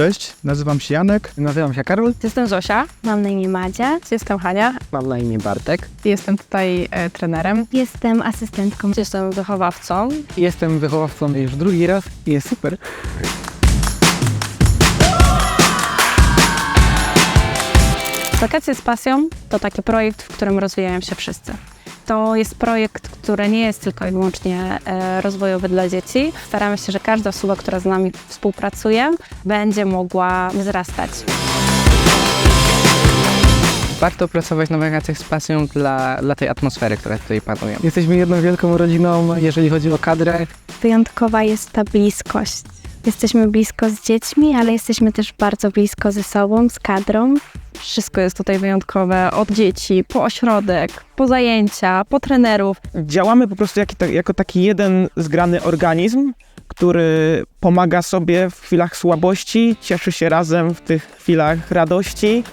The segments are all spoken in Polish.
Cześć, nazywam się Janek. Nazywam się Karol. Jestem Zosia. Mam na imię Madzia. Jestem Hania. Mam na imię Bartek. Jestem tutaj e, trenerem. Jestem asystentką. Jestem wychowawcą. Jestem wychowawcą już drugi raz i jest super. Wakacje z pasją to taki projekt, w którym rozwijają się wszyscy. To jest projekt, który nie jest tylko i wyłącznie e, rozwojowy dla dzieci. Staramy się, że każda osoba, która z nami współpracuje, będzie mogła wzrastać. Warto pracować na wakacjach z pasją dla, dla tej atmosfery, która tutaj panuje. Jesteśmy jedną wielką rodziną, jeżeli chodzi o kadrę. Wyjątkowa jest ta bliskość. Jesteśmy blisko z dziećmi, ale jesteśmy też bardzo blisko ze sobą, z kadrą. Wszystko jest tutaj wyjątkowe, od dzieci, po ośrodek, po zajęcia, po trenerów. działamy po prostu jako, jako taki jeden zgrany organizm, który pomaga sobie w chwilach słabości, cieszy się razem w tych chwilach radości.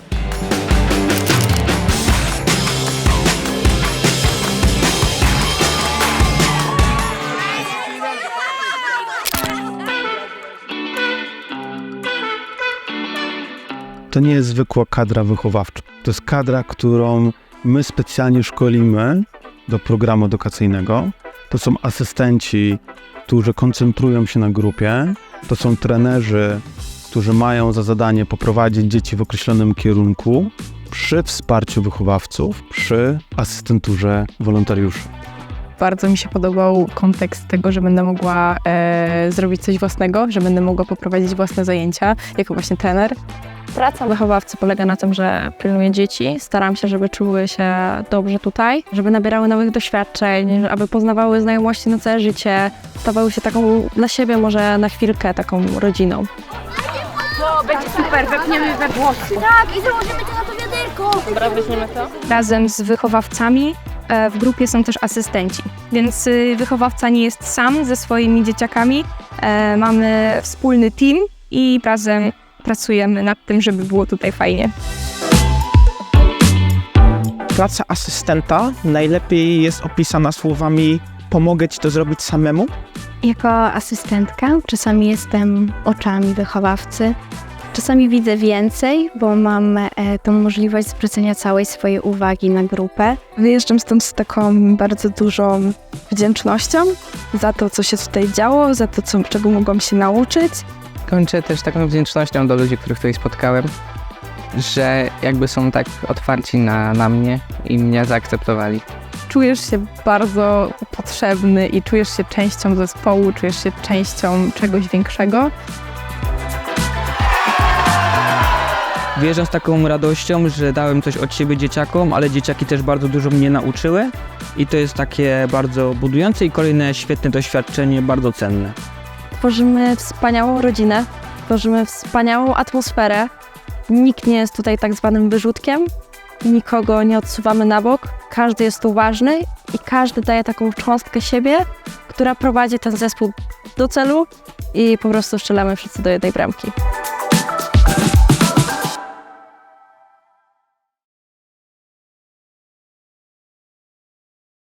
To nie jest zwykła kadra wychowawcza. To jest kadra, którą my specjalnie szkolimy do programu edukacyjnego. To są asystenci, którzy koncentrują się na grupie. To są trenerzy, którzy mają za zadanie poprowadzić dzieci w określonym kierunku przy wsparciu wychowawców, przy asystenturze wolontariuszy. Bardzo mi się podobał kontekst tego, że będę mogła e, zrobić coś własnego, że będę mogła poprowadzić własne zajęcia jako właśnie trener. Praca wychowawcy polega na tym, że pilnuję dzieci, staram się, żeby czuły się dobrze tutaj, żeby nabierały nowych doświadczeń, aby poznawały znajomości na całe życie, stawały się taką dla siebie może na chwilkę taką rodziną. Tak, i założymy to na to wiaderko. Razem z wychowawcami w grupie są też asystenci, więc y, wychowawca nie jest sam ze swoimi dzieciakami. E, Mamy wspólny team i razem pracujemy nad tym, żeby było tutaj fajnie. Praca asystenta najlepiej jest opisana słowami pomogę ci to zrobić samemu. Jako asystentka czasami jestem oczami wychowawcy. Czasami widzę więcej, bo mam e, tą możliwość zwrócenia całej swojej uwagi na grupę. Wyjeżdżam stąd z taką bardzo dużą wdzięcznością za to, co się tutaj działo, za to, co, czego mogłam się nauczyć. Kończę też taką wdzięcznością do ludzi, których tutaj spotkałem, że jakby są tak otwarci na, na mnie i mnie zaakceptowali. Czujesz się bardzo potrzebny i czujesz się częścią zespołu, czujesz się częścią czegoś większego. Wyjeżdżam z taką radością, że dałem coś od siebie dzieciakom, ale dzieciaki też bardzo dużo mnie nauczyły i to jest takie bardzo budujące i kolejne świetne doświadczenie, bardzo cenne. Tworzymy wspaniałą rodzinę, tworzymy wspaniałą atmosferę. Nikt nie jest tutaj tak zwanym wyrzutkiem, nikogo nie odsuwamy na bok. Każdy jest tu ważny i każdy daje taką cząstkę siebie, która prowadzi ten zespół do celu i po prostu strzelamy wszyscy do jednej bramki.